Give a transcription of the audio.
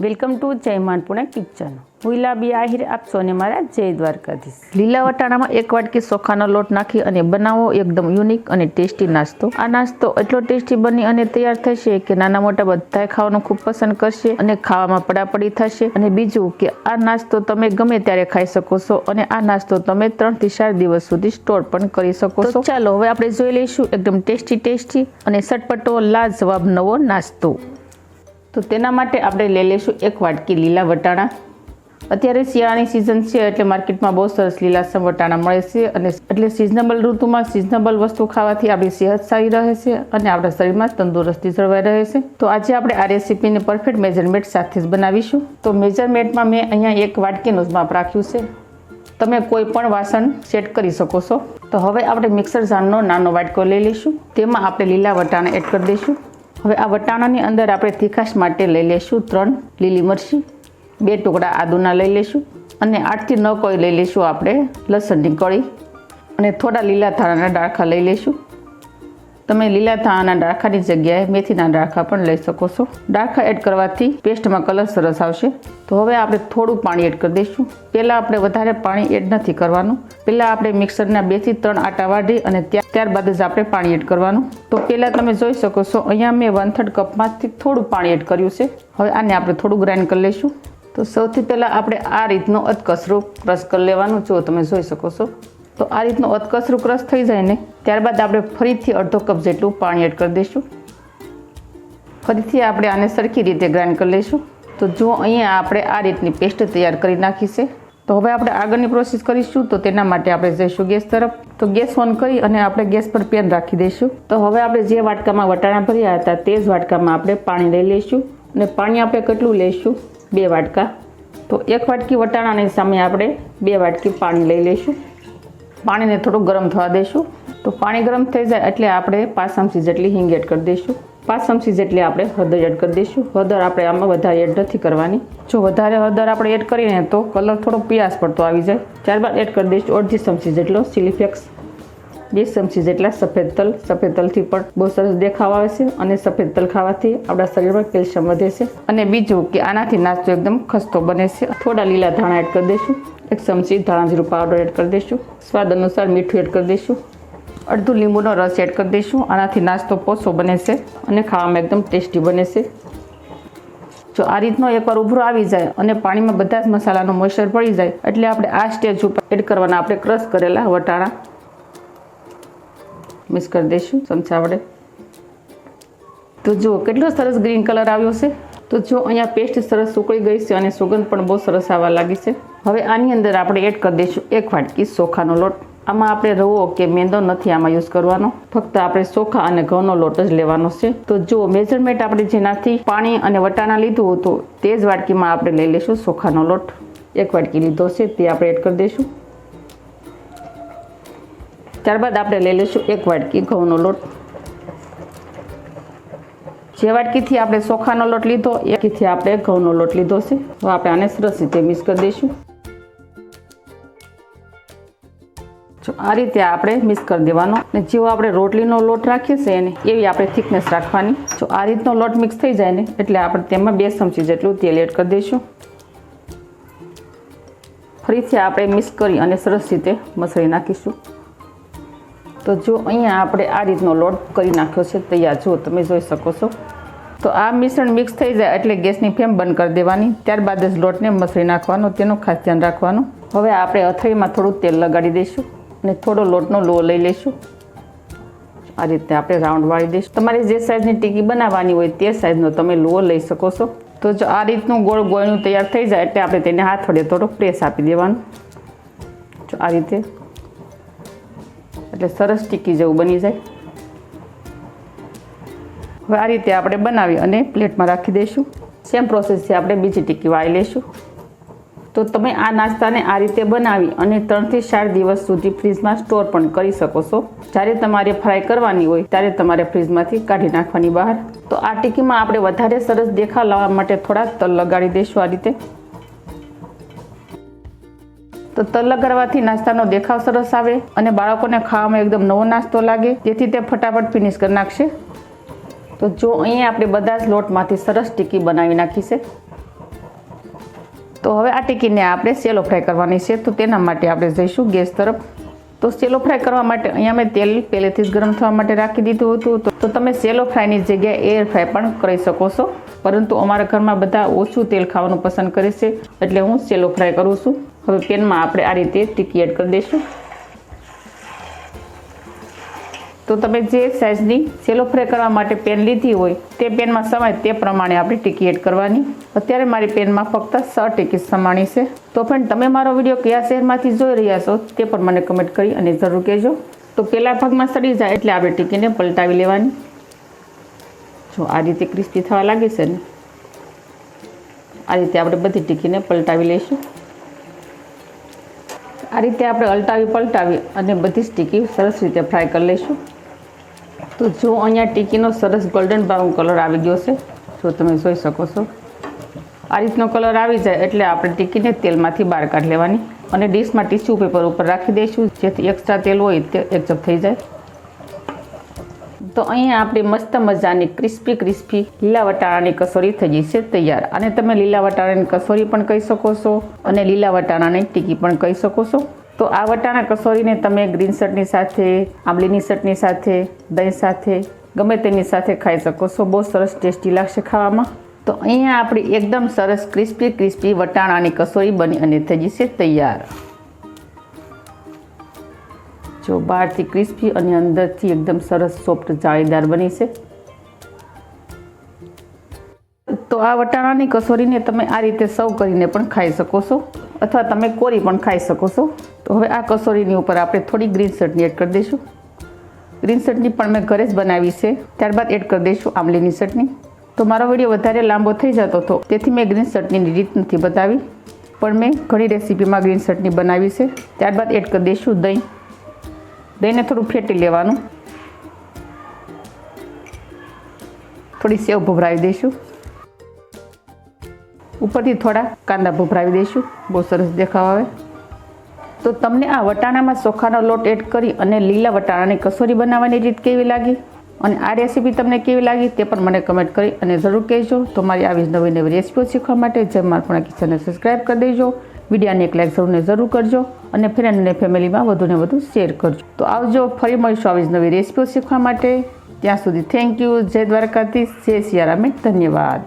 Welcome to Jayman Pune kitchen હું ઇલાબી આહિર આપ સૌને મારા જય દ્વારકાધીશ. લીલા વટાણામાં એક વાટકી ચોખાનો લોટ નાખી અને બનાવો એકદમ યુનિક અને ટેસ્ટી નાસ્તો. આ નાસ્તો એટલો ટેસ્ટી બની અને તૈયાર થશે કે નાના મોટા બધાએ ખાવાનું ખૂબ પસંદ કરશે અને ખાવામાં પડાપડી થશે. અને બીજું કે આ નાસ્તો તમે ગમે ત્યારે ખાઈ શકો છો અને આ નાસ્તો તમે ત્રણથી ચાર દિવસ સુધી સ્ટોર પણ કરી શકો છો. ચાલો હવે આપણે જોઈ લઈશું એકદમ ટેસ્ટી ટેસ્ટી અને સટપટો લાજવાબ નવો નાસ્તો. તો તેના માટે આપણે લઈ લઈશું એક વાટકી લીલા વટાણા. અત્યારે શિયાળાની સિઝન છે એટલે માર્કેટમાં બહુ સરસ લીલાસમ વટાણા મળે છે અને એટલે સિઝનેબલ ઋતુમાં સિઝનેબલ વસ્તુ ખાવાથી આપણી સેહત સારી રહે છે અને આપણા શરીરમાં તંદુરસ્તી જળવાઈ રહે છે. તો આજે આપણે આ રેસીપીને પરફેક્ટ મેજરમેન્ટ સાથે જ બનાવીશું. તો મેજરમેન્ટમાં મેં અહીંયા એક વાટકીનું જ માપ રાખ્યું છે. તમે કોઈ પણ વાસણ સેટ કરી શકો છો. તો હવે આપણે મિક્સર જારનો નાનો વાટકો લઈ લઈશું. તેમાં આપણે લીલા વટાણા એડ કરી દઈશું. હવે આ વટાણાની અંદર આપણે તીખાશ માટે લઈ લઈશું ત્રણ લીલી મરચી, બે ટુકડા આદુના લઈ લઈશું અને આઠથી નવ કોઈ લઈ લઈશું આપણે લસણની કળી અને થોડા લીલા ધાણાના ડાળખા લઈ લઈશું તમે લીલા ધાણાના ડાળખાની જગ્યાએ મેથીના ડાળખા પણ લઈ શકો છો. ડાળખા એડ કરવાથી પેસ્ટમાં કલર સરસ આવશે. તો હવે આપણે થોડું પાણી એડ કરી દઈશું. પહેલાં આપણે વધારે પાણી એડ નથી કરવાનું. પહેલાં આપણે મિક્સરના બેથી ત્રણ આટા વાઢી અને ત્યાર ત્યારબાદ જ આપણે પાણી એડ કરવાનું. તો પહેલાં તમે જોઈ શકો છો, અહીંયા મેં વન થર્ડ કપમાંથી થોડું પાણી એડ કર્યું છે. હવે આને આપણે થોડું ગ્રાઇન્ડ કરી લઈશું. તો સૌથી પહેલાં આપણે આ રીતનો અધકસરો ક્રશ કરી લેવાનું. જો તમે જોઈ શકો છો. તો આ રીતનો અધકસરું ક્રશ થઈ જાય ને, ત્યારબાદ આપણે ફરીથી અડધો કપ જેટલું પાણી એડ કરી દઈશું. ફરીથી આપણે આને સરખી રીતે ગ્રાઇન્ડ કરી લઈશું. તો જો અહીંયા આપણે આ રીતની પેસ્ટ તૈયાર કરી નાખી છે, તો હવે આપણે આગળની પ્રોસેસ કરીશું. તો તેના માટે આપણે જઈશું ગેસ તરફ. તો ગેસ ઓન કરી અને આપણે ગેસ પર પેન રાખી દઈશું. તો હવે આપણે જે વાટકામાં વટાણા ભર્યા હતા તે જ વાટકામાં આપણે પાણી લઈ લઈશું. અને પાણી આપણે કેટલું લઈશું? બે વાટકા. તો એક વાટકી વટાણાની સામે આપણે બે વાટકી પાણી લઈ લઈશું. પાણીને થોડું ગરમ થવા દઈશું તો પાણી ગરમ થઈ જાય એટલે આપણે પાંચ ચમચી જેટલી હિંગ એડ કરી દઈશું. પાંચ ચમચી જેટલી આપણે હળદર એડ કરી દઈશું. હળદર આપણે આમાં વધારે એડ નથી કરવાની. જો વધારે હળદર આપણે એડ કરીએ તો કલર થોડો પિયાસ પડતો આવી જાય. ત્યારબાદ એડ કરી દઈશું અડધી ચમચી જેટલો ચીલી બે ચમચી જેટલા સફેદ તલ. સફેદ તલથી પણ બહુ સરસ દેખાવ આવે છે અને સફેદ તલ ખાવાથી આપણા શરીરમાં કેલ્શિયમ વધે છે. અને બીજું કે આનાથી નાસ્તો એકદમ ખસ્તો બને છે. થોડા લીલા ધાણા એડ કરી દઈશું. એક ચમચી ધાણા જીરું પાવડર એડ કરી દઈશું. સ્વાદ અનુસાર મીઠું એડ કરી દઈશું. અડધું લીંબુનો રસ એડ કરી દઈશું. આનાથી નાસ્તો પોસો બને છે અને ખાવામાં એકદમ ટેસ્ટી બને છે. જો આ રીતનો એકવાર ઉભરો આવી જાય અને પાણીમાં બધા જ મસાલાનો મોઈશ્ચર પડી જાય, એટલે આપણે આ સ્ટેજ ઉપર એડ કરવાના આપણે ક્રશ કરેલા વટાણા. મિક્સ કરી દઈશું, ચમચા વડે. તો જુઓ કેટલો સરસ ગ્રીન કલર આવ્યો છે. તો જો, અહીંયા પેસ્ટ સરસ સુકળી ગઈ છે અને સુગંધ પણ બહુ સરસ આવવા લાગી છે. હવે આની અંદર આપણે એડ કરી દઈશું એક વાટકી ચોખાનો લોટ. આમાં આપણે રવો કે મેંદો નથી આમાં યુઝ કરવાનો. ફક્ત આપણે ચોખા અને ઘઉંનો લોટ જ લેવાનો છે. તો જો મેજરમેન્ટ આપણે જેનાથી પાણી અને વટાણા લીધું હતું, તે જ વાટકીમાં આપણે લઈ લઈશું ચોખાનો લોટ. એક વાટકી લીધો છે, તે આપણે એડ કરી દઈશું. ત્યારબાદ આપણે લઈ લઈશું એક વાટકી ઘઉંનો લોટ. જે વાટકીથી આપણે ચોખાનો લોટ લીધો એકથી આપણે ઘઉંનો લોટ લીધો છે. તો આપણે આને સરસ રીતે મિક્સ કરી દઈશું. જો આ રીતે આપણે મિક્સ કરી દેવાનો. અને જેવો આપણે રોટલીનો લોટ રાખીએ છીએ એને, એવી આપણે થિકનેસ રાખવાની. જો આ રીતનો લોટ મિક્સ થઈ જાય ને, એટલે આપણે તેમાં બે ચમચી જેટલું તેલ એડ કરી દઈશું. ફરીથી આપણે મિક્સ કરી અને સરસ રીતે મસળી નાખીશું. તો જો અહીંયા આપણે આ રીતનો લોટ કરી નાખ્યો છે, તૈયાર જો તમે જોઈ શકો છો. તો આ મિશ્રણ મિક્સ થઈ જાય એટલે ગેસની ફ્લેમ બંધ કરી દેવાની, ત્યારબાદ જ લોટને મસળી નાખવાનો, તેનું ખાસ ધ્યાન રાખવાનું. હવે આપણે અથડીમાં થોડું તેલ લગાડી દઈશું અને થોડો લોટનો લો લઈ લઈશું. આ રીતે આપણે રાઉન્ડ વાળી દઈશું. તમારે જે સાઇઝની ટીકી બનાવવાની હોય તે સાઇઝનો તમે લો લઈ શકો છો. તો જો આ રીતનું ગોળ ગોળનું તૈયાર થઈ જાય એટલે આપણે તેને હાથ વડે થોડો પ્રેસ આપી દેવાનું. જો આ રીતે એટલે સરસ ટીકી જેવું બની જાય. હવે આ રીતે આપણે બનાવી અને પ્લેટમાં રાખી દઈશું. સેમ પ્રોસેસથી આપણે બીજી ટીકી વાળી લઈશું. તો તમે આ નાસ્તાને આ રીતે બનાવી અને ત્રણથી ચાર દિવસ સુધી ફ્રીજમાં સ્ટોર પણ કરી શકો છો. જ્યારે તમારે ફ્રાય કરવાની હોય, ત્યારે તમારે ફ્રીજમાંથી કાઢી નાખવાની બહાર. તો આ ટીકીમાં આપણે વધારે સરસ દેખાવ લાવવા માટે થોડા તલ લગાડી દઈશું આ રીતે. તો તલ કરવાથી નાસ્તાનો દેખાવ સરસ આવે અને બાળકોને ખાવામાં એકદમ નવો નાસ્તો લાગે. જેથી તે ફટાફટ ફિનિશ કરી નાખશે. તો જો અહીંયા આપણે બધા જ લોટમાંથી સરસ ટીકી બનાવી નાખી છે. તો હવે આ ટીકીને આપણે સેલો ફ્રાય કરવાની છે. તો તેના માટે આપણે જઈશું ગેસ તરફ. તો સેલો ફ્રાય કરવા માટે અહીંયા મેં તેલ પહેલેથી જ ગરમ થવા માટે રાખી દીધું હતું. તો- તમે સેલો ફ્રાયની જગ્યાએ એર ફ્રાય પણ કરી શકો છો. પરંતુ અમારા ઘરમાં બધા ઓછું તેલ ખાવાનું પસંદ કરે છે. એટલે હું સેલો ફ્રાય કરું છું. હવે પેનમાં આપણે આ રીતે ટીકી એડ કરી દઈશું. તો તમે જે સાઇઝની સેલો ફ્રાય કરવા માટે પેન લીધી હોય, તે પેનમાં સમાય તે પ્રમાણે આપણે ટીકી એડ કરવાની. અત્યારે મારી પેનમાં ફક્ત સ ટીકી સમાણી છે. તો પણ તમે મારો વીડિયો કયા શહેરમાંથી જોઈ રહ્યા છો, તે પણ મને કમેન્ટ કરી અને જરૂર કહેજો. તો પહેલા ભાગમાં સડી જાય એટલે આપણે ટીકીને પલટાવી લેવાની. જો આ રીતે ક્રિસ્પી થવા લાગે છે ને, આ રીતે આપણે બધી ટીકીને પલટાવી લઈશું. આ રીતે આપણે અલટાવી પલટાવી અને બધી જ ટીકી સરસ રીતે ફ્રાય કરી લઈશું. તો જો અહીંયા ટીકીનો સરસ ગોલ્ડન બ્રાઉન કલર આવી ગયો છે, જો તમે જોઈ શકો છો. આ રીતનો કલર આવી જાય એટલે આપણે ટીકીને તેલમાંથી બહાર કાઢી લેવાની અને ડીશમાં ટીસ્યુ પેપર ઉપર રાખી દઈશું. જેથી એક્સ્ટ્રા તેલ હોય તે એક્ઝપ થઈ જાય. તો અહીંયા આપણી મસ્ત મજાની ક્રિસ્પી ક્રિસ્પી લીલા વટાણાની કસોરી થઈ જશે તૈયાર. અને તમે લીલા વટાણાની કસોરી પણ કહી શકો છો અને લીલા વટાણાની ટીકી પણ કહી શકો છો. તો આ વટાણા કસોરીને તમે ગ્રીન શર્ટની સાથે, આંબલીની શર્ટની સાથે, દહીં સાથે, ગમે તેની સાથે ખાઈ શકો છો. બહુ સરસ ટેસ્ટી લાગશે ખાવામાં. તો અહીંયા આપણી એકદમ સરસ ક્રિસ્પી ક્રિસ્પી વટાણાની કસોરી બની અને થઈ જશે તૈયાર. જો બહારથી ક્રિસ્પી અને અંદરથી એકદમ સરસ સોફ્ટ જાળીદાર બની છે. તો આ વટાણાની કસોરીને તમે આ રીતે સર્વ કરીને પણ ખાઈ શકો છો, અથવા તમે કોરી પણ ખાઈ શકો છો. તો હવે આ કસોરીની ઉપર આપણે થોડી ગ્રીન ચટણી એડ કરી દઈશું. ગ્રીન ચટણી પણ મેં ઘરે જ બનાવી છે, ત્યારબાદ એડ કરી દઈશું આંબલીની ચટણી. તો મારો વીડિયો વધારે લાંબો થઈ જતો હતો તેથી મેં ગ્રીન ચટણીની રીત નથી બતાવી, પણ મેં ઘણી રેસીપીમાં ગ્રીન ચટણી બનાવી છે. ત્યારબાદ એડ કરી દઈશું દહીં. દહીંને થોડું ફેટી લેવાનું. થોડી સેવ ભભરાવી દઈશું. ઉપરથી થોડા કાંદા ભભરાવી દઈશું. બહુ સરસ દેખાવ આવે. તો તમને આ વટાણામાં ચોખાનો લોટ એડ કરી અને લીલા વટાણાની કસોરી બનાવવાની રીત કેવી લાગી? અને આ રેસીપી તમને કેવી લાગી તે પણ મને કમેન્ટ કરી અને જરૂર કહેજો. તો મારી આવી જ નવી નવી રેસીપીઓ શીખવા માટે જેમ મારા કિચનને સબસ્ક્રાઈબ કરી દેજો. વિડીયાને એક લાઈક જરૂરને જરૂર કરજો અને ફ્રેન્ડ અને ફેમિલીમાં વધુને વધુ શેર કરજો. તો આવજો, ફરી મળીશું આવી જ નવી રેસીપીઓ શીખવા માટે. ત્યાં સુધી થેન્ક યુ જય દ્વારકાધીશ, જય સિયારામે, ધન્યવાદ.